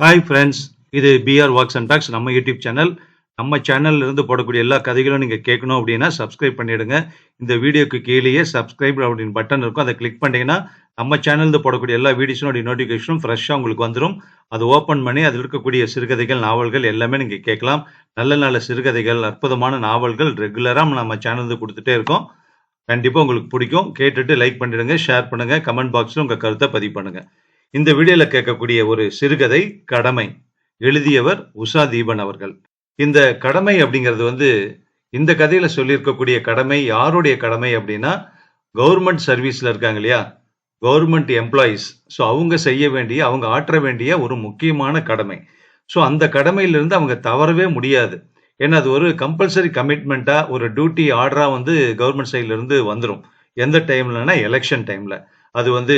Hi friends இது PR walks and talks நம்ம YouTube channel நம்ம சேனல்ல இருந்து போடக்கூடிய எல்லா கதைகளும் நீங்கள் கேட்கணும் அப்படின்னா சப்ஸ்கிரைப் பண்ணிடுங்க. இந்த வீடியோக்கு கீழேயே சப்ஸ்கிரைப் அப்படின்னு பட்டன் இருக்கும். அதை கிளிக் பண்ணிங்கன்னா நம்ம சேனல்ல போடக்கூடிய எல்லா வீடியோஸோட நோட்டிஃபிகேஷனும் ஃப்ரெஷ்ஷாக உங்களுக்கு வந்துடும் அது ஓப்பன் பண்ணி அதில் இருக்கக்கூடிய சிறுகதைகள் நாவல்கள் எல்லாமே நீங்கள் கேட்கலாம். நல்ல நல்ல சிறுகதைகள் அற்புதமான நாவல்கள் ரெகுலராக நம்ம சேனலில் கொடுத்துட்டே இருக்கோம். கண்டிப்பாக உங்களுக்கு பிடிக்கும். கேட்டுட்டு லைக் பண்ணிடுங்க ஷேர் பண்ணுங்கள் கமெண்ட் பாக்ஸில் உங்கள் கருத்தை பதிவு பண்ணுங்கள் இந்த வீடியோவில் கேட்கக்கூடிய ஒரு சிறுகதை கடமை. எழுதியவர் உஷா தீபன் அவர்கள். இந்த கடமை அப்படிங்கிறது வந்து இந்த கதையில சொல்லியிருக்கக்கூடிய கடமை யாருடைய கடமை அப்படின்னா கவர்மெண்ட் சர்வீஸ்ல இருக்காங்க இல்லையா? கவர்மெண்ட் எம்ப்ளாயீஸ் ஸோ அவங்க செய்ய வேண்டிய அவங்க ஆற்ற வேண்டிய ஒரு முக்கியமான கடமை. ஸோ அந்த கடமையிலிருந்து அவங்க தவறவே முடியாது. ஏன்னா அது ஒரு கம்பல்சரி கமிட்மெண்ட்டாக ஒரு டியூட்டி ஆர்டராக வந்து கவர்மெண்ட் சைட்லேருந்து வந்துடும் எந்த டைம்லனா எலெக்ஷன் டைமில் அது வந்து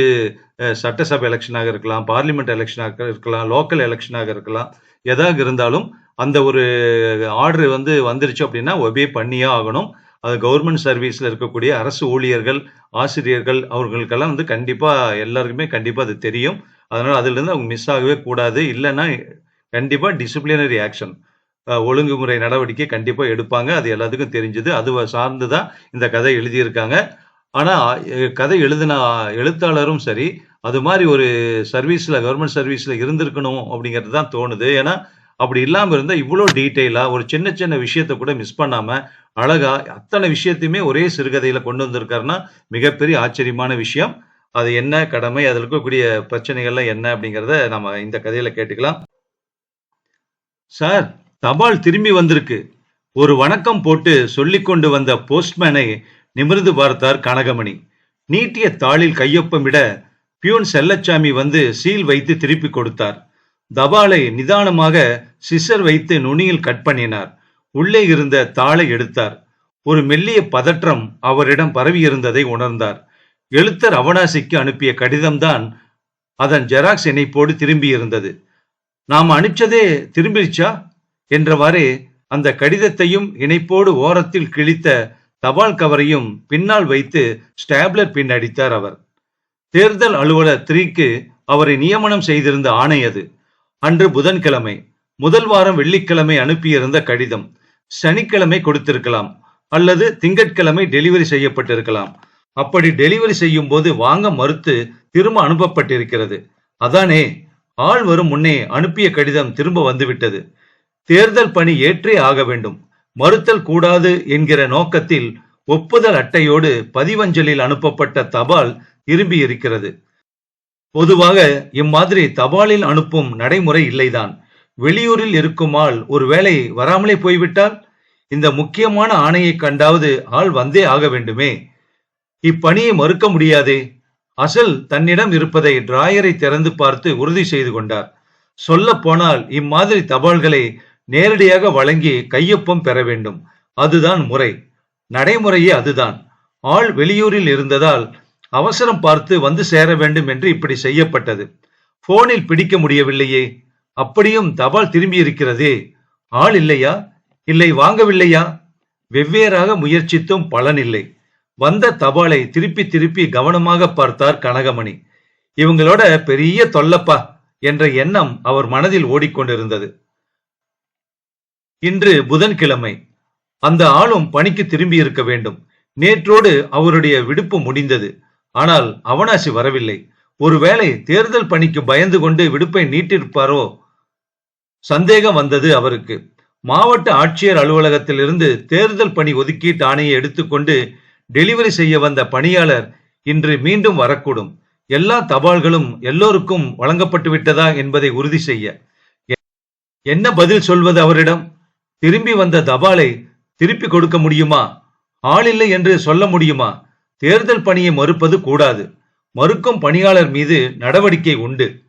சட்டசபை எலெக்ஷனாக இருக்கலாம் பார்லிமெண்ட் எலெக்ஷனாக இருக்கலாம் லோக்கல் எலெக்ஷனாக இருக்கலாம் எதாக இருந்தாலும் அந்த ஒரு ஆர்டர் வந்து வந்துருச்சு அப்படின்னா ஒபே பண்ணியே ஆகணும். அது கவர்மெண்ட் சர்வீஸில் இருக்கக்கூடிய அரசு ஊழியர்கள் ஆசிரியர்கள் அவர்களுக்கெல்லாம் வந்து கண்டிப்பாக எல்லாருக்குமே கண்டிப்பாக அது தெரியும். அதனால் அதுலேருந்து அவங்க மிஸ் ஆகவே கூடாது. இல்லைன்னா கண்டிப்பாக டிசிப்ளினரி ஆக்ஷன் ஒழுங்குமுறை நடவடிக்கை கண்டிப்பாக எடுப்பாங்க. அது எல்லாத்துக்கும் தெரிஞ்சது. அது சார்ந்து தான் இந்த கதை எழுதியிருக்காங்க. ஆனா கதை எழுதின எழுத்தாளரும் சரி அது மாதிரி ஒரு சர்வீஸ்ல கவர்மெண்ட் சர்வீஸ்ல இருந்திருக்கணும் அப்படிங்கிறது தான் தோணுது. ஏன்னா அப்படி இல்லாமல் இருந்தால் இவ்வளோ டீட்டெயிலா ஒரு சின்ன சின்ன விஷயத்தை கூட மிஸ் பண்ணாம அழகா அத்தனை விஷயத்தையுமே ஒரே சிறுகதையில கொண்டு வந்திருக்காருன்னா மிகப்பெரிய ஆச்சரியமான விஷயம். அது என்ன கடமை அதில் இருக்கக்கூடிய பிரச்சனைகள்லாம் என்ன அப்படிங்கிறத நம்ம இந்த கதையில கேட்டுக்கலாம். சார் தபால் திரும்பி வந்திருக்கு. ஒரு வணக்கம் போட்டு சொல்லிக்கொண்டு வந்த போஸ்ட்மேனை நிமிர்ந்து பார்த்தார் கனகமணி. நீட்டிய தாளில் கையொப்பமிட பியூன் செல்லச்சாமி வந்து சீல் வைத்து திருப்பி கொடுத்தார். தபாலை நிதானமாக சிசர் வைத்து நுனியில் கட் பண்ணினார். உள்ளே இருந்த தாளை எடுத்தார். ஒரு மெல்லிய பதற்றம் அவரிடம் பரவியிருந்ததை உணர்ந்தார். எழுத்தர் அவனாசிக்கு அனுப்பிய கடிதம்தான் அதன் ஜெராக்ஸ் இணைப்போடு திரும்பியிருந்தது. நாம் அனுப்பிச்சதே திரும்பிடுச்சா என்றவாறே அந்த கடிதத்தையும் இணைப்போடு ஓரத்தில் கிழித்த தபால் கவரையும் பின்னால் வைத்து ஸ்டாப்லர் பின் அடித்தார் அவர். தேர்தல் அலுவலர் த்ரீக்கு அவரை நியமனம் செய்திருந்த ஆணை அது. அன்று புதன்கிழமை முதல் வாரம் வெள்ளிக்கிழமை அனுப்பியிருந்த கடிதம். சனிக்கிழமை கொடுத்திருக்கலாம் அல்லது திங்கட்கிழமை டெலிவரி செய்யப்பட்டிருக்கலாம். அப்படி டெலிவரி செய்யும் போது வாங்க மறுத்து திரும்ப அனுப்பப்பட்டிருக்கிறது. அதானே ஆள் வரும் முன்னே அனுப்பிய கடிதம் திரும்ப வந்துவிட்டது. தேர்தல் பணி ஏற்றே ஆக வேண்டும். மறுத்தல் கூடாது என்கிற நோக்கத்தில் ஒப்புதல் அட்டையோடு பதிவஞ்சலில் அனுப்பப்பட்ட தபால் திரும்பி இருக்கிறது பொதுவாக இம்மாதிரி தபாலில் அனுப்பும் நடைமுறை இல்லைதான். வெளியூரில் இருக்கும் ஆள் ஒருவேளை வராமலே போய்விட்டால்? இந்த முக்கியமான ஆணையை கண்டாவது ஆள் வந்தே ஆக வேண்டுமே? இப்பணியை மறுக்க முடியாதே? அசல் தன்னிடம் இருப்பதை டிராயரை திறந்து பார்த்து உறுதி செய்து கொண்டார். சொல்ல போனால் இம்மாதிரி தபால்களை நேரடியாக வழங்கி கையொப்பம் பெற வேண்டும். அதுதான் முறை. நடைமுறையே அதுதான். ஆள் வெளியூரில் இருந்ததால் அவசரம் பார்த்து வந்து சேர வேண்டும் என்று இப்படி செய்யப்பட்டது. போனில் பிடிக்க முடியவில்லையே. அப்படியும் தபால் திரும்பி இருக்கிறதே ஆள் இல்லையா? இல்லை வாங்கவில்லையா? வெவ்வேறாக முயற்சித்தும் பலனில்லை. வந்த தபாலை திருப்பி திருப்பி கவனமாக பார்த்தார் கனகமணி. இவங்களோட பெரிய தொல்லப்பா என்ற எண்ணம் அவர் மனதில் ஓடிக்கொண்டிருந்தது. இன்று புதன்கிழமை. அந்த ஆளும் பணிக்கு திரும்பி இருக்க வேண்டும். நேற்றோடு அவருடைய விடுப்பு முடிந்தது. ஆனால் அவனாசி வரவில்லை. ஒருவேளை தேர்தல் பணிக்கு பயந்து கொண்டு விடுப்பை நீட்டிருப்பாரோ? சந்தேகம் வந்தது அவருக்கு. மாவட்ட ஆட்சியர் அலுவலகத்திலிருந்து தேர்தல் பணி ஒதுக்கீட்டு ஆணையை எடுத்துக்கொண்டு டெலிவரி செய்ய வந்த பணியாளர் இன்று மீண்டும் வரக்கூடும். எல்லா தபால்களும் எல்லோருக்கும் வழங்கப்பட்டு விட்டதா என்பதை உறுதி செய்ய. என்ன பதில் சொல்வது அவரிடம்? திரும்பி வந்த தபாலை திருப்பி கொடுக்க முடியுமா? ஆளில்லை என்று சொல்ல முடியுமா? தேர்தல் பணியை மறுப்பது கூடாது. மறுக்கும் பணியாளர் மீது நடவடிக்கை உண்டு.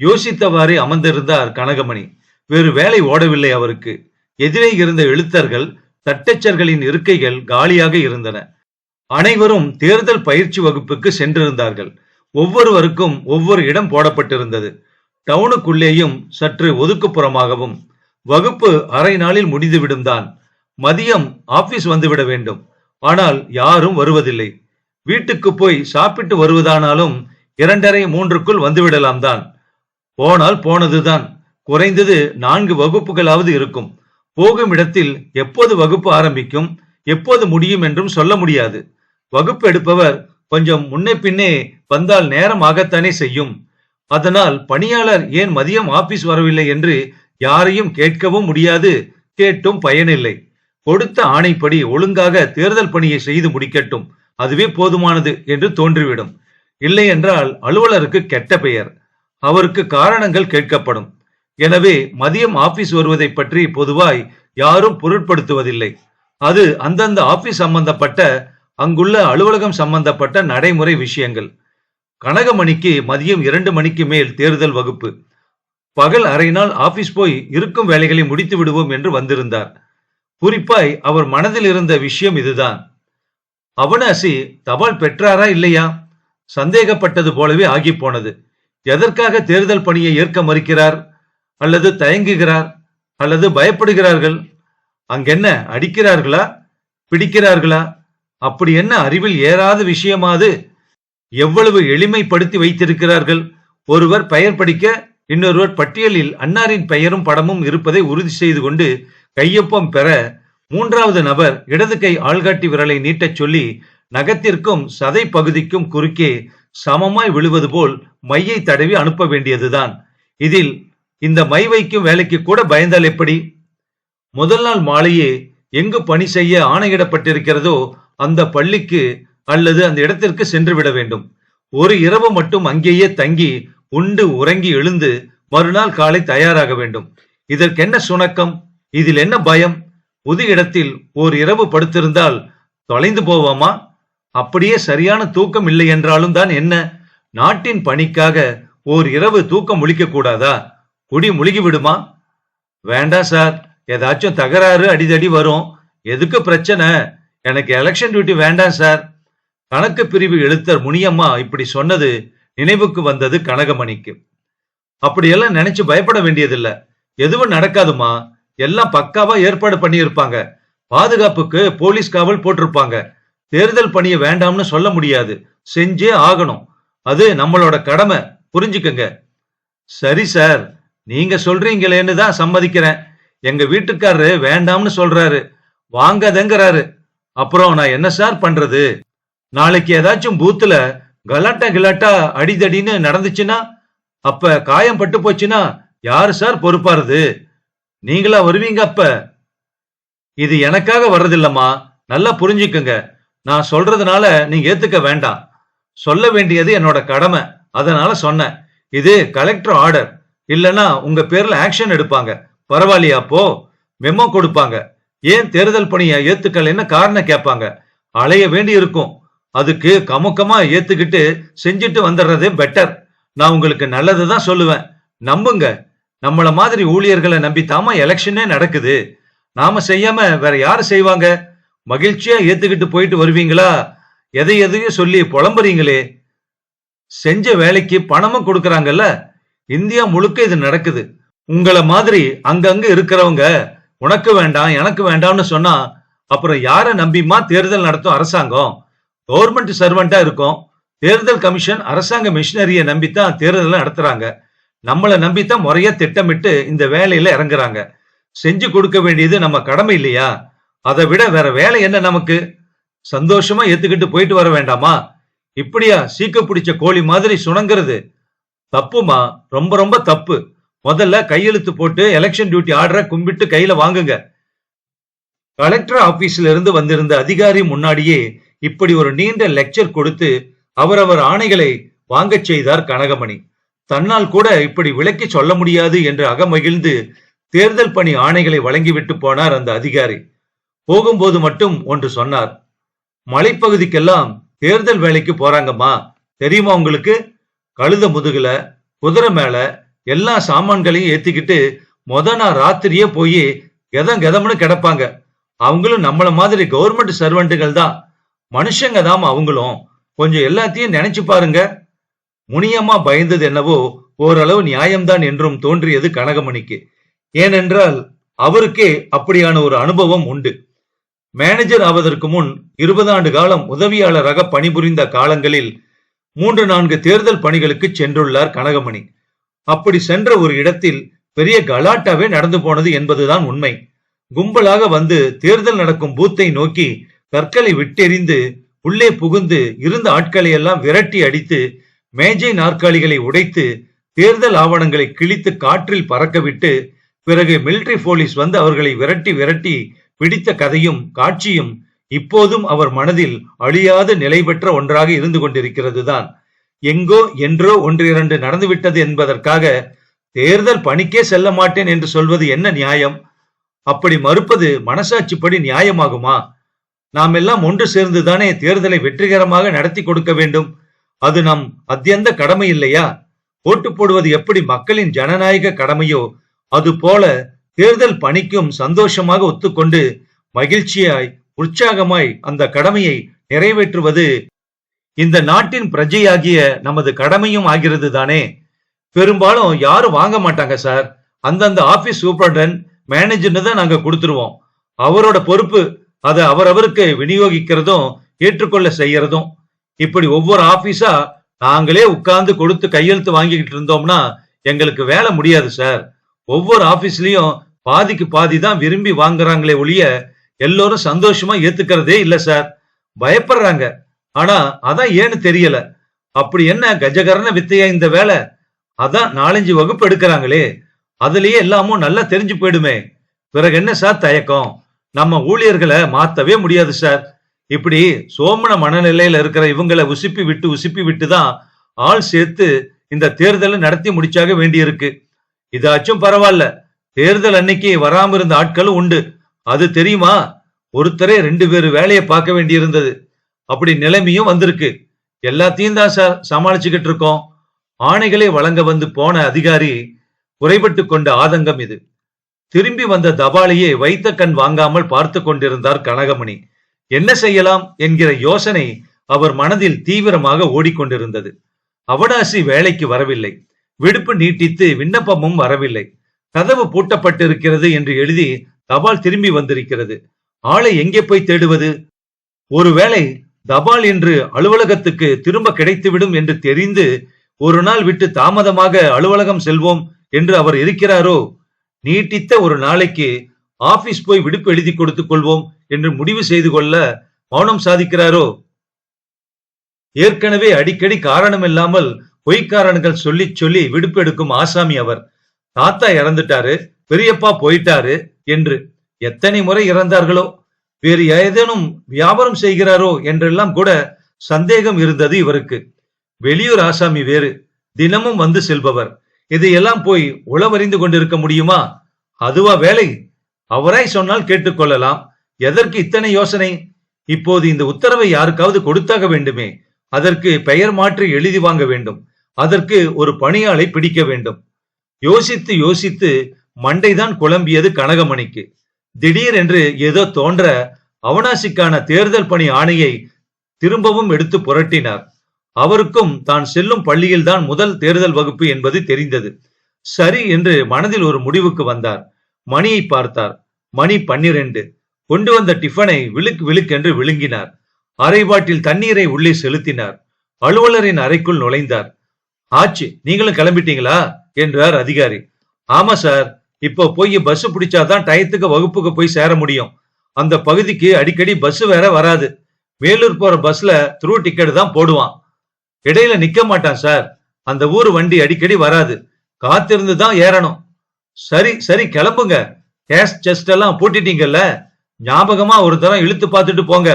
யோசித்தவாறே அமர்ந்திருந்தார் கனகமணி. வேறு வேலை ஓடவில்லை அவருக்கு. எதிரே இருந்த எழுத்தர்கள் தட்டச்சர்களின் இருக்கைகள் காலியாக இருந்தன. அனைவரும் தேர்தல் பயிற்சி வகுப்புக்கு சென்றிருந்தார்கள். ஒவ்வொருவருக்கும் ஒவ்வொரு இடம் போடப்பட்டிருந்தது. டவுனுக்குள்ளேயும் சற்று ஒதுக்குப்புறமாகவும் வகுப்பு அரை நாளில் முடிந்துவிடும் தான் மதியம் ஆபீஸ் வந்துவிட வேண்டும். ஆனால் யாரும் வருவதில்லை. வீட்டுக்கு போய் சாப்பிட்டு வருவதானாலும் இரண்டரை மூன்றுக்குள் வந்துவிடலாம் தான். போனால் போனதுதான். குறைந்தது நான்கு வகுப்புகளாவது இருக்கும். போகும் இடத்தில் எப்போது வகுப்பு ஆரம்பிக்கும் எப்போது முடியும் என்றும் சொல்ல முடியாது. வகுப்பு எடுப்பவர் கொஞ்சம் முன்னே பின்னே வந்தால் நேரம் ஆகத்தானே செய்யும். அதனால் பணியாளர் ஏன் மதியம் ஆபீஸ் வரவில்லை என்று யாரையும் கேட்கவும் முடியாது. கேட்டும் பயனில்லை. கொடுத்த ஆணைப்படி ஒழுங்காக தேர்தல் பணியை செய்து முடிக்கட்டும். அதுவே போதுமானது என்று தோன்றிவிடும். இல்லை என்றால் அலுவலருக்கு கெட்ட பெயர். அவருக்கு காரணங்கள் கேட்கப்படும். எனவே மதியம் ஆபீஸ் வருவதை பற்றி பொதுவாய் யாரும் பொருட்படுத்துவதில்லை. அது அந்தந்த ஆபீஸ் சம்பந்தப்பட்ட அங்குள்ள அலுவலகம் சம்பந்தப்பட்ட நடைமுறை விஷயங்கள். கனகமணிக்கு மதியம் இரண்டு மணிக்கு மேல் தேர்தல் வகுப்பு. பகல் அரை நாள் ஆபீஸ் போய் இருக்கும் வேலைகளை முடித்து விடுவோம் என்று வந்திருந்தார். குறிப்பாய் அவர் மனதில் இருந்த விஷயம் இதுதான். அவனாசி தபால் பெற்றாரா இல்லையா? சந்தேகப்பட்டது போலவே ஆகி போனது எதற்காக தேர்தல் பணியை ஏற்க மறுக்கிறார்? அல்லது தயங்குகிறார்? அல்லது பயப்படுகிறார்கள்? அங்கென்ன அடிக்கிறார்களா? பிடிக்கிறார்களா? அப்படி என்ன அறிவில் ஏறாத விஷயமாது? எவ்வளவு எளிமைப்படுத்தி வைத்திருக்கிறார்கள்? ஒருவர் பெயர் படிக்க இன்னொருவர் பட்டியலில் அன்னாரின் பெயரும் படமும் இருப்பதை உறுதி செய்து கொண்டு கையொப்பம் பெற மூன்றாவது நபர் இடது கை ஆள்காட்டி விரலை நீட்டச் சொல்லி நகத்திற்கும் சதை பகுதிக்கும் குறுக்கே சமமாய் விழுவது போல் மையை தடவி அனுப்ப வேண்டியதுதான். இதில் இந்த மை வைக்கும் வேலைக்கு கூட பயந்தால் எப்படி? முதல் நாள் மாலையே எங்கு பணி செய்ய ஆணையிடப்பட்டிருக்கிறதோ அந்த பள்ளிக்கு அல்லது அந்த இடத்திற்கு சென்று விட வேண்டும். ஒரு இரவு மட்டும் அங்கேயே தங்கி உண்டு உறங்கி எழுந்து மறுநாள் காலை தயாராக வேண்டும். இதற்கென்ன சுணக்கம்? இதில் என்ன பயம்? புது இடத்தில் ஓர் இரவு படுத்திருந்தால் தொலைந்து போவோமா? அப்படியே சரியான தூக்கம் இல்லை என்றாலும் தான் என்ன? நாட்டின் பணிக்காக ஓர் இரவு தூக்கம் முழிக்க கூடாதா குடி முழுகி விடுமா? வேண்டாம் சார் ஏதாச்சும் தகராறு அடிதடி வரும். எதுக்கு பிரச்சனை? எனக்கு எலெக்ஷன் டியூட்டி வேண்டாம் சார். கணக்கு பிரிவு எழுத்தர் முனியம்மா இப்படி சொன்னது நினைவுக்கு வந்தது கனகமணிக்கு. அப்படியெல்லாம் நினைச்சு பயப்பட வேண்டியதில்ல. எதுவும் நடக்காதுமா எல்லாம் பக்காவா ஏற்பாடு பண்ணியிருப்பாங்க. பாதுகாப்புக்கு போலீஸ் காவல் போட்டிருப்பாங்க. தேர்தல் பணியை வேண்டாம்னு சொல்ல முடியாது. செஞ்சே ஆகணும். அது நம்மளோட கடமை. புரிஞ்சுக்கங்க. சரி சார். நீங்க சொல்றீங்களேன்னு தான் சம்மதிக்கிறேன். எங்க வீட்டுக்காரரு வேண்டாம்னு சொல்றாரு. வாங்காதங்கிறாரு. அப்புறம் நான் என்ன சார் பண்றது? நாளைக்கு ஏதாச்சும் பூத்துல கலாட்டா கிலாட்டா அடிதடின்னு நடந்துச்சுன்னா அப்ப காயம் பட்டு போச்சுன்னா யாரு சார் பொறுப்பாருது? நீங்களா வருவீங்க அப்ப? இது எனக்காக வர்றதில்லம்மா. நல்லா புரிஞ்சுக்குங்க. நான் சொல்றதுனால நீங்க ஏத்துக்க வேண்டாம். சொல்ல வேண்டியது என்னோட கடமை. அதனால சொன்னேன். இது கலெக்டர் ஆர்டர். இல்லனா உங்க பேர்ல ஆக்ஷன் எடுப்பாங்க. பரவாயில்லையா அப்போ? மெமோ கொடுப்பாங்க. ஏன் தேர்தல் பணியை ஏத்துக்கலைன்னு காரணம் கேட்பாங்க. அலைய வேண்டி இருக்கும் அதுக்கு கமுக்கமா ஏத்துக்கிட்டு செஞ்சுட்டு வந்துடுறது பெட்டர் நான் உங்களுக்கு நல்லது தான் சொல்லுவேன். நம்புங்க. நம்மள மாதிரி ஊழியர்களை நம்பித்தாமா எலெக்ஷனே நடக்குது. நாம செய்யாம வேற யாரு செய்வாங்க? மகிழ்ச்சியா ஏத்துக்கிட்டு போயிட்டு வருவீங்களா? எதை எதையும் சொல்லி புலம்புறீங்களே. செஞ்ச வேலைக்கு பணமும் கொடுக்கறாங்கல்ல? இந்தியா முழுக்க இது நடக்குது. உங்களை மாதிரி அங்கங்க இருக்கிறவங்க உனக்கு வேண்டாம் எனக்கு வேண்டாம்னு சொன்னா அப்புறம் யார நம்பிமா தேர்தல் நடத்தும் அரசாங்கம்? கவர்மெண்ட் சர்வெண்டா இருக்கும். தேர்தல் கமிஷன் அரசாங்க மிஷினரியை நம்பித்தான் தேர்தல் நடத்துறாங்க. நம்மளை நம்பித்தான் முறையா திட்டமிட்டு இந்த வேலையில இறங்குறாங்க. செஞ்சு கொடுக்க வேண்டியது நம்ம கடமை இல்லையா? அதை விட வேற வேலை என்ன நமக்கு? சந்தோஷமா ஏத்துக்கிட்டு போயிட்டு வர வேண்டாமா? இப்படியா சீக்க பிடிச்ச கோழி மாதிரி சுணங்குறது. தப்புமா? ரொம்ப ரொம்ப தப்பு. முதல்ல கையெழுத்து போட்டு எலெக்ஷன் டியூட்டி ஆர்டரை கும்பிட்டு கையில வாங்குங்க. கலெக்டர் ஆபீஸ்ல இருந்து வந்திருந்த அதிகாரி முன்னாடியே இப்படி ஒரு நீண்ட லெக்சர் கொடுத்து அவரவர் ஆணைகளை வாங்கச் செய்தார் கனகமணி. தன்னால் கூட இப்படி விளக்கி சொல்ல முடியாது என்று அகமகிழ்ந்து தேர்தல் பணி ஆணைகளை வழங்கிவிட்டு போனார் அந்த அதிகாரி. போகும்போது மட்டும் ஒன்று சொன்னார். மலைப்பகுதிக்கெல்லாம் தேர்தல் வேலைக்கு போறாங்கம்மா. தெரியுமா உங்களுக்கு? கழுத முதுகுல குதிரை மேல எல்லா சாமான்களையும் ஏத்திக்கிட்டு மொத நாள் ராத்திரியே போய் கெதம் கெதம்னு கிடப்பாங்க. அவங்களும் நம்மள மாதிரி கவர்மெண்ட் சர்வெண்ட்டுகள் தான். மனுஷங்க தாம் அவங்களும். கொஞ்சம் எல்லாத்தையும் நினைச்சு பாருங்க. முனியம்மா பயந்தது என்னவோ ஓரளவு நியாயம்தான் என்றும் தோன்றியது கனகமணிக்கு. ஏனென்றால் அவருக்கே அப்படியான ஒரு அனுபவம் உண்டு. மேனேஜர் ஆவதற்கு முன் இருபது ஆண்டு காலம் உதவியாளராக பணிபுரிந்த காலங்களில் மூன்று நான்கு தேர்தல் பணிகளுக்கு சென்றுள்ளார் கனகமணி. அப்படி சென்ற ஒரு இடத்தில் பெரிய கலாட்டாவே நடந்து போனது என்பதுதான் உண்மை. கும்பலாக வந்து தேர்தல் நடக்கும் பூத்தை நோக்கி கற்களை விட்டெறிந்து உள்ளே புகுந்து இருந்த ஆட்களை எல்லாம் விரட்டி அடித்து மேஜை நாற்காலிகளை உடைத்து தேர்தல் ஆவணங்களை கிழித்து காற்றில் பறக்கவிட்டு பிறகு மிலிட்டரி போலீஸ் வந்து அவர்களை விரட்டி விரட்டி பிடித்த கதையும் காட்சியும் இப்போதும் அவர் மனதில் அழியாத நிலை பெற்ற ஒன்றாக இருந்து கொண்டிருக்கிறது தான் எங்கோ என்றோ ஒன்று இரண்டு நடந்துவிட்டது என்பதற்காக தேர்தல் பணிக்கே செல்ல மாட்டேன் என்று சொல்வது என்ன நியாயம்? அப்படி மறுப்பது மனசாட்சிப்படி நியாயமாகுமா? நாம் எல்லாம் ஒன்று சேர்ந்துதானே தேர்தலை வெற்றிகரமாக நடத்தி கொடுக்க வேண்டும்? அது நம் அத்தியந்த கடமை இல்லையா? ஓட்டு போடுவது எப்படி மக்களின் ஜனநாயக கடமையோ? அது போல தேர்தல் பணிக்கும் சந்தோஷமாக ஒத்துக்கொண்டு மகிழ்ச்சியாய் உற்சாகமாய் அந்த கடமையை நிறைவேற்றுவது இந்த நாட்டின் பிரஜையாகிய நமது கடமையும் ஆகிறது தானே? பெரும்பாலும் யாரும் வாங்க மாட்டாங்க சார். அந்தந்த ஆபீஸ் சூப்பர்டன் மேனேஜர்னு தான் நாங்க கொடுத்துருவோம். அவரோட பொறுப்பு அதை அவரவருக்கு விநியோகிக்கிறதும் ஏற்றுக்கொள்ள செய்யறதும். இப்படி ஒவ்வொரு ஆபீஸா நாங்களே உட்கார்ந்து கொடுத்து கையெழுத்து வாங்கிக்கிட்டு இருந்தோம்னா எங்களுக்கு வேலை முடியாது சார். ஒவ்வொரு ஆபீஸ்லயும் பாதிக்கு பாதி தான் விரும்பி வாங்குறாங்களே ஒழிய எல்லோரும் சந்தோஷமா ஏத்துக்கிறதே இல்ல சார். பயப்படுறாங்க. ஆனா அதான் ஏன்னு தெரியல. அப்படி என்ன கஜகரண வித்தையா இந்த வேலை? அதான் நாலஞ்சு வகுப்பு எடுக்கிறாங்களே. அதுலயே எல்லாமும் நல்லா தெரிஞ்சு போயிடுமே. பிறகு என்ன சார் தயக்கம்? நம்ம ஊழியர்களை மாத்தவே முடியாது சார். இப்படி சோமன மனநிலையில இருக்கிற இவங்களை உசுப்பி விட்டு உசுப்பி விட்டு தான் ஆள் சேர்த்து இந்த தேர்தலை நடத்தி முடிச்சாக வேண்டியிருக்கு. இதாச்சும் பரவாயில்ல. தேர்தல் அன்னைக்கு வராம இருந்த ஆட்களும் உண்டு. அது தெரியுமா? ஒருத்தரே ரெண்டு பேர் வேலையை பார்க்க வேண்டியிருந்தது. அப்படி நிலைமையும் வந்திருக்கு. எல்லாத்தையும் தான் சார் சமாளிச்சுக்கிட்டு இருக்கோம். ஆணைகளை வழங்க வந்து போன அதிகாரி குறைபட்டு கொண்ட ஆதங்கம் இது. திரும்பி வந்த தபாலியை வைத்த கண் வாங்காமல் பார்த்து கொண்டிருந்தார் கனகமணி. என்ன செய்யலாம்? என்கிற யோசனை அவர் மனதில் தீவிரமாக ஓடிக்கொண்டிருந்தது. அவடாசி வேலைக்கு வரவில்லை. விடுப்பு நீட்டித்து விண்ணப்பமும் வரவில்லை. கதவு பூட்டப்பட்டிருக்கிறது என்று எழுதி தபால் திரும்பி வந்திருக்கிறது. ஆளை எங்கே போய் தேடுவது? ஒருவேளை தபால் என்று அலுவலகத்துக்கு திரும்ப கிடைத்துவிடும் என்று தெரிந்து ஒரு நாள் விட்டு தாமதமாக அலுவலகம் செல்வோம் என்று அவர் இருக்கிறாரோ நீட்டித்த ஒரு நாளைக்கு ஆபீஸ் போய் விடுப்பு எழுதி கொடுத்துக் கொள்வோம் என்று முடிவு செய்து கொள்ள மௌனம் சாதிக்கிறாரோ? ஏற்கனவே அடிக்கடி காரணம் இல்லாமல் பொய்க்காரணங்கள் சொல்லி சொல்லி விடுப்பு எடுக்கும் ஆசாமி அவர். தாத்தா இறந்துட்டாரு பெரியப்பா போயிட்டாரு என்று எத்தனை முறை இறந்தார்களோ? வேறு ஏதேனும் வியாபாரம் செய்கிறாரோ என்றெல்லாம் கூட சந்தேகம் இருந்தது இவருக்கு. வெளியூர் ஆசாமி வேறு. தினமும் வந்து செல்பவர். இதையெல்லாம் போய் உளவறிந்து கொண்டிருக்க முடியுமா? அதுவா வேலை? அவராய் சொன்னால் கேட்டுக்கொள்ளலாம் எதற்கு இத்தனை யோசனை? இப்போது இந்த உத்தரவை யாருக்காவது கொடுத்தாக வேண்டுமே. அதற்கு பெயர் மாற்றி எழுதி வாங்க வேண்டும். அதற்கு ஒரு பணியாளை பிடிக்க வேண்டும். யோசித்து யோசித்து மண்டைதான் குழம்பியது கனகமணிக்கு. திடீரென்று ஏதோ தோன்ற அவனாசிக்கான தேர்தல் பணி ஆணையை திரும்பவும் எடுத்து புரட்டினார். அவருக்கும் தான் செல்லும் பள்ளியில்தான் முதல் தேர்தல் வகுப்பு என்பது தெரிந்தது. சரி என்று மனதில் ஒரு முடிவுக்கு வந்தார். மணியை பார்த்தார். மணி பன்னிரண்டு. கொண்டு வந்த டிஃபனை விழுக் விழுக்கென்று விழுங்கினார். அரை பாட்டில் தண்ணீரை உள்ளே செலுத்தினார். அலுவலரின் அறைக்குள் நுழைந்தார். ஆச்சு நீங்களும் கிளம்பிட்டீங்களா? என்றார் அதிகாரி. ஆமா சார். இப்போ போய் பஸ் பிடிச்சாதான் டயத்துக்கு வகுப்புக்கு போய் சேர முடியும். அந்த பகுதிக்கு அடிக்கடி பஸ் வேற வராது. வேலூர் போற பஸ்ல த்ரூ டிக்கெட் தான் போடுவான். இடையில நிக்க மாட்டான் சார். அந்த ஊர் வண்டி அடிக்கடி வராது. காத்திருந்து தான் ஏறணும். சரி சரி கிளம்புங்க. கேஷ் செஸ்ட் எல்லாம் பூட்டிட்டீங்கல்ல? ஞாபகமா ஒரு தரம் இழுத்து பார்த்துட்டு போங்க.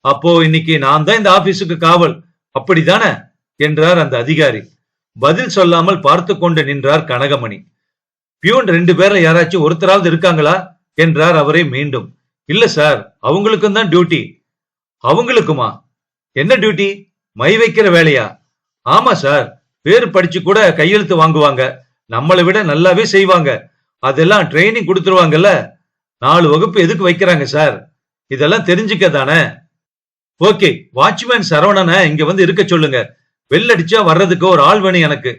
அப்போ இன்னைக்கு நான் தான் இந்த ஆபீஸுக்கு காவல். அப்படிதானே? என்றார் அந்த அதிகாரி. பதில் சொல்லாமல் பார்த்து கொண்டு நின்றார் கனகமணி. பியூன் ரெண்டு பேர்ல யாராச்சும் ஒருத்தராவது இருக்காங்களா? என்றார் அவரை மீண்டும். இல்ல சார் அவங்களுக்கும் தான் டியூட்டி. அவங்களுக்குமா? என்ன டியூட்டி? மை வைக்கிற வேலையா? ஆமா சார் பேர் படிச்சு கூட கையெழுத்து வாங்குவாங்க. நம்மளை விட நல்லாவே செய்வாங்க. அதெல்லாம் ட்ரைனிங் கொடுத்துருவாங்கல்ல? நாலு வகுப்பு எதுக்கு வைக்கிறாங்க சார் இதெல்லாம் தெரிஞ்சுக்க தானே? ஓகே வாட்ச்மேன் சரவணனை இங்க வந்து இருக்க சொல்லுங்க. வெள்ளடிச்சா வர்றதுக்கு ஒரு ஆள் வேணும் எனக்கு.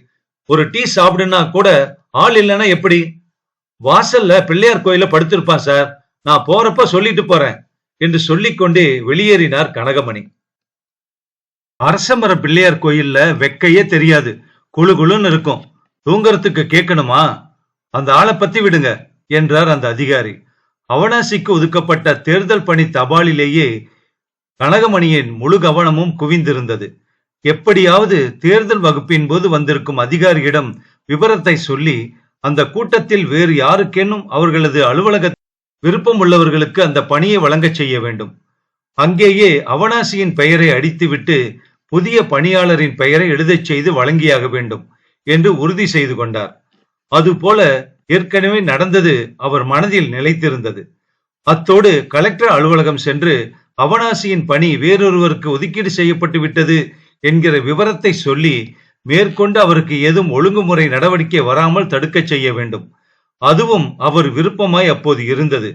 ஒரு டீ சாப்பிடுன்னா கூட ஆள் இல்லைன்னா எப்படி? வாசல்ல பிள்ளையார் கோயில படுத்திருப்பான் சார் நான் போறப்ப சொல்லிட்டு போறேன். என்று சொல்லிக்கொண்டே வெளியேறினார் கனகமணி. அரசமர பிள்ளையார் கோயில்ல வெக்கையே தெரியாது. குழு குழுன்னு இருக்கும். தூங்கறதுக்கு கேட்கணுமா அந்த ஆளை பத்தி விடுங்க என்றார் அந்த அதிகாரி. அவனாசிக்கு ஒதுக்கப்பட்ட தேர்தல் பணி தபாலிலேயே கனகமணியின் முழு கவனமும் குவிந்திருந்தது. எப்படியாவது தேர்தல் வகுப்பின் போது வந்திருக்கும் அதிகாரியிடம் விவரத்தை சொல்லி அந்த கூட்டத்தில் வேறு யாருக்கேனும் அவர்களது அலுவலக விருப்பம் உள்ளவர்களுக்கு அந்த பணியை வழங்கச் செய்ய வேண்டும். அங்கேயே அவனாசியின் பெயரை அடித்துவிட்டு புதிய பணியாளரின் பெயரை எழுதச் செய்து வழங்கியாக வேண்டும் என்று உறுதி செய்து கொண்டார். அதுபோல ஏற்கனவே நடந்தது அவர் மனதில் நிலைத்திருந்தது. அத்தோடு கலெக்டர் அலுவலகம் சென்று அவனாசியின் பணி வேறொருவருக்கு ஒதுக்கீடு செய்யப்பட்டு விட்டது என்கிற விவரத்தை சொல்லி மேற்கொண்டு அவருக்கு ஏதும் ஒழுங்குமுறை நடவடிக்கை வராமல் தடுக்கச் செய்ய வேண்டும். அதுவும் அவர் விருப்பமாய் அப்போது இருந்தது.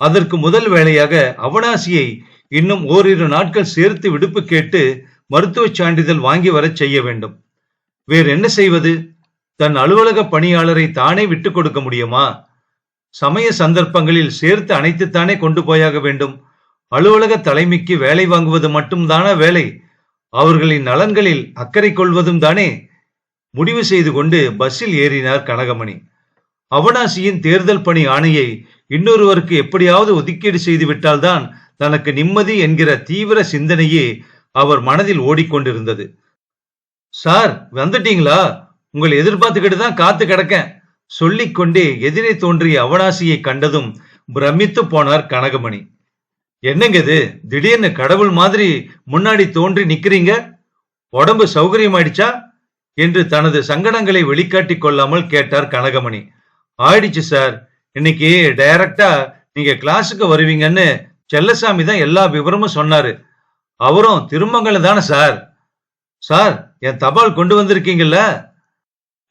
அதற்கு முதல் வேளையாக அவனாசியை இன்னும் ஓரிரு நாட்கள் சேர்த்து விடுப்பு கேட்டு மருத்துவ சான்றிதழ் வாங்கி வரச் செய்ய வேண்டும். வேறு என்ன செய்வது? தன் அலுவலக பணியாளரை தானே விட்டுக் கொடுக்க முடியுமா? சமய சந்தர்ப்பங்களில் சேர்த்து அணைத்துத்தானே கொண்டு போயாக வேண்டும். அலுவலக தலைமைக்கு வேலை வாங்குவது மட்டும்தானா வேலை? அவர்களின் நலன்களில் அக்கறை கொள்வதும் தானே? முடிவு செய்து கொண்டு பஸ்ஸில் ஏறினார் கனகமணி. அவனாசியின் தேர்தல் பணி ஆணையை இன்னொருவருக்கு எப்படியாவது ஒதுக்கீடு செய்து விட்டால்தான் தனக்கு நிம்மதி என்கிற தீவிர சிந்தனையே அவர் மனதில் ஓடிக்கொண்டிருந்தது. சார் வந்துட்டீங்களா? உங்களை எதிர்பார்த்துக்கிட்டு தான் காத்து கிடக்கேன். சொல்லிக்கொண்டே எதிரே தோன்றிய அவனாசியை கண்டதும் பிரமித்து போனார் கனகமணி. என்னங்க இது? திடீர்னு கடவுள் மாதிரி முன்னாடி தோன்றி நிக்கிறீங்க? உடம்பு சௌகரியமாயிடுச்சா? என்று தனது சங்கடங்களை வெளிக்காட்டி கொள்ளாமல் கேட்டார் கனகமணி. ஆயிடுச்சு சார். இன்னைக்கு டைரக்டா நீங்க கிளாஸுக்கு வருவீங்கன்னு செல்லசாமி தான் எல்லா விவரமும் சொன்னாரு. அவரும் திருமங்கலம் தானே சார்? சார் என் தபால் கொண்டு வந்திருக்கீங்கல்ல?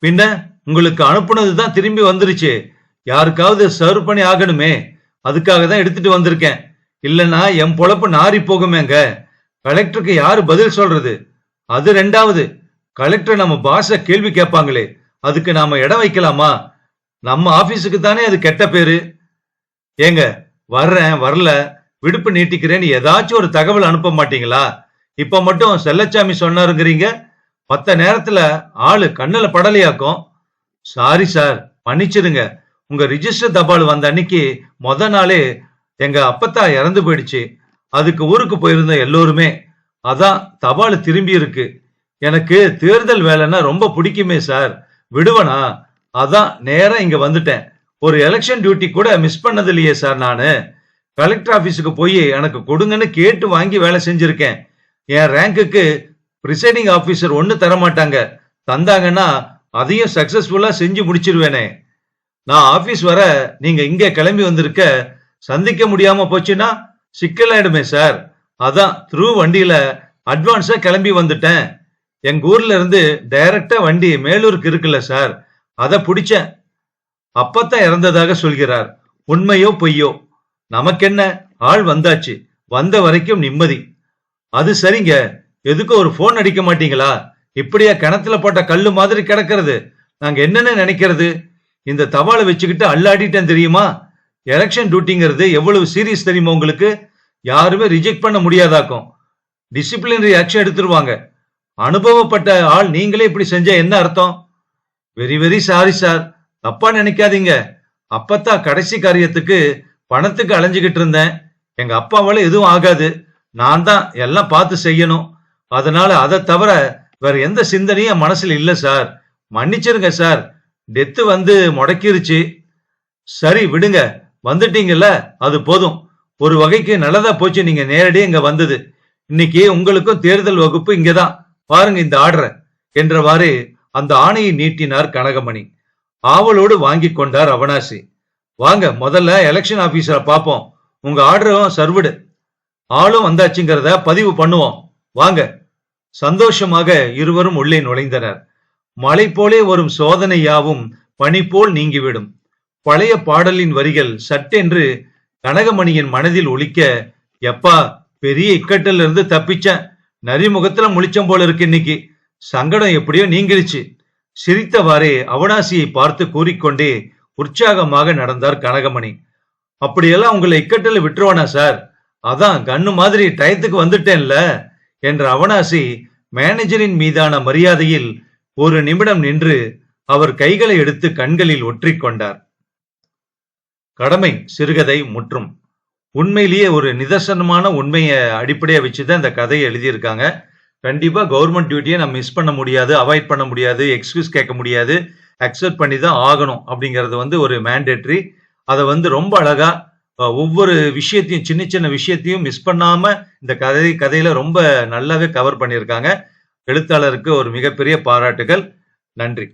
பின்ன உங்களுக்கு அனுப்புனது தான் திரும்பி வந்துருச்சு. யாருக்காவது சர்வ் பண்ணி ஆகணுமே. அதுக்காக தான் எடுத்துட்டு வந்திருக்கேன். இல்லனா என் பொழப்பு நாரி போகுமேங்க. கலெக்டருக்கு யாரு பதில் சொல்றது? அது ரெண்டாவது. கலெக்டர் நம்ம பாஷை கேள்வி கேட்பாங்களே. அதுக்கு நாம இடம் வைக்கலாமா? நம்ம ஆபீஸுக்கு தானே அது கெட்ட பேரு. ஏங்க வர்றேன் வரல. விடுப்பு நீட்டிக்கிறேன்னு ஏதாச்சும் ஒரு தகவல் அனுப்ப மாட்டீங்களா? இப்ப மட்டும் செல்லச்சாமி சொன்னாருங்கிறீங்க. மற்ற நேரத்துல ஆளு கண்ணுல படலையாக்கும். சாரி சார் மன்னிச்சிடுங்க. உங்க ரிஜிஸ்டர் தபால் வந்த அன்னைக்கு மொத நாளே எங்க அப்பத்தா இறந்து போயிடுச்சு. அதுக்கு ஊருக்கு போயிருந்த எல்லோருமே. அதான் தபால் திரும்பி இருக்கு. எனக்கு தேர்தல் வேலைன்னா ரொம்ப பிடிக்குமே சார் விடுவனா? அதான் நேரம் இங்க வந்துட்டேன். ஒரு எலெக்ஷன் டியூட்டி கூட மிஸ் பண்ணது இல்லையே சார் நானு. கலெக்டர் ஆபீஸுக்கு போய் எனக்கு கொடுங்கன்னு கேட்டு வாங்கி வேலை செஞ்சிருக்கேன். என் ரேங்குக்கு ப்ரிசைடிங் ஆபீசர் ஒன்னு தர மாட்டாங்க தந்தாங்கன்னா அதையும் சக்சஸ்ஃபுல்லா செஞ்சு முடிச்சிருவேனே. நான் ஆபீஸ் வர நீங்க இங்க கிளம்பி வந்திருக்க சந்திக்க முடியாம போச்சுன்னா சிக்கலாயிடுமே சார். அதான் த்ரூ வண்டியில அட்வான்ஸா கிளம்பி வந்துட்டேன். எங்க ஊர்ல இருந்து டைரக்டா வண்டி மேலூருக்கு இருக்குல்ல சார். அதை பிடிச்சேன். அப்பத்தான் இறந்ததாக சொல்கிறார். உண்மையோ பொய்யோ? நமக்கென்ன? ஆள் வந்தாச்சு. வந்த வரைக்கும் நிம்மதி. அது சரிங்க. எதுக்கும் ஒரு போன் அடிக்க மாட்டீங்களா? இப்படியா கிணத்துல போட்ட கல்லு மாதிரி கிடக்கிறது. நாங்க என்னென்ன நினைக்கிறது? இந்த தபாலை வச்சுக்கிட்டு அல்லாடிட்டேன் தெரியுமா? எலெக்ஷன் டியூட்டிங்கிறது எவ்வளவு சீரியஸ் தெரியுமா உங்களுக்கு? யாருமே ரிஜெக்ட் பண்ண முடியாதாக்கும். டிசிப்ளினரி ஆக்ஷன் எடுத்துருவாங்க. அனுபவப்பட்ட ஆள் நீங்களே இப்படி செஞ்சா என்ன அர்த்தம்? வெரி வெரி சாரி சார் தப்பா நினைக்காதீங்க. அப்பத்தான் கடைசி காரியத்துக்கு பணத்துக்கு அலைஞ்சுக்கிட்டு இருந்தேன். எங்க அப்பாவால எதுவும் ஆகாது. நான் தான் எல்லாம் பார்த்து செய்யணும். அதனால அதை தவிர வேற எந்த சிந்தனையும் என் மனசுல இல்லை சார். மன்னிச்சிருங்க சார். டெத்து வந்து முடக்கிருச்சு. சரி விடுங்க. வந்துட்டீங்கல்ல? அது போதும். ஒரு வகைக்கு நல்லதா போச்சு. நீங்க நேரடியாக இங்க வந்தது. இன்னைக்கு உங்களுக்கும் தேர்தல் வகுப்பு இங்கதான். பாருங்க இந்த ஆர்டரை. என்றவாறு அந்த ஆணையை நீட்டினார் கனகமணி. ஆவலோடு வாங்கி கொண்டார் அவனாசி. வாங்க முதல்ல எலெக்ஷன் ஆபீசரை பார்ப்போம். உங்க ஆர்டரும் சர்வடு ஆளும் வந்தாச்சுங்கிறத பதிவு பண்ணுவோம். வாங்க. சந்தோஷமாக இருவரும் உள்ளே நுழைந்தனர். மலை போலே வரும் சோதனையாவும் பனி போல் நீங்கிவிடும். பழைய பாடலின் வரிகள் சட்டென்று கனகமணியின் மனதில் ஒழிக்க எப்பா பெரிய இக்கட்டில் இருந்து தப்பிச்சேன். நரிமுகத்துல முழிச்சம் போல இருக்கு இன்னைக்கு. சங்கடம் எப்படியோ நீங்கிருச்சு சிரித்தவாறே அவனாசியை பார்த்து கூறிக்கொண்டே உற்சாகமாக நடந்தார் கனகமணி. அப்படியெல்லாம் உங்களை இக்கட்டில் விட்டுருவானா சார்? அதான் கண்ணு மாதிரி டயத்துக்கு வந்துட்டேன்ல என்ற அவனாசி மேனேஜரின் மீதான மரியாதையில் ஒரு நிமிடம் நின்று அவர் கைகளை எடுத்து கண்களில் ஒற்றிக்கொண்டார் கடமை சிறுகதை முற்றும். உண்மையிலேயே ஒரு நிதர்சனமான உண்மையை அடிப்படையா வச்சுதான் இந்த கதையை எழுதியிருக்காங்க. கண்டிப்பா கவர்மெண்ட் டியூட்டியை நம்ம மிஸ் பண்ண முடியாது அவாய்ட் பண்ண முடியாது எக்ஸ்கியூஸ் கேட்க முடியாது. அக்செப்ட் பண்ணி தான் ஆகணும் அப்படிங்கிறது வந்து ஒரு மேண்டேட்ரி அதை வந்து ரொம்ப அழகா ஒவ்வொரு விஷயத்தையும் சின்ன சின்ன விஷயத்தையும் மிஸ் பண்ணாம இந்த கதை கதையில ரொம்ப நல்லாவே கவர் பண்ணியிருக்காங்க. எழுத்தாளருக்கு ஒரு மிகப்பெரிய பாராட்டுகள். நன்றி.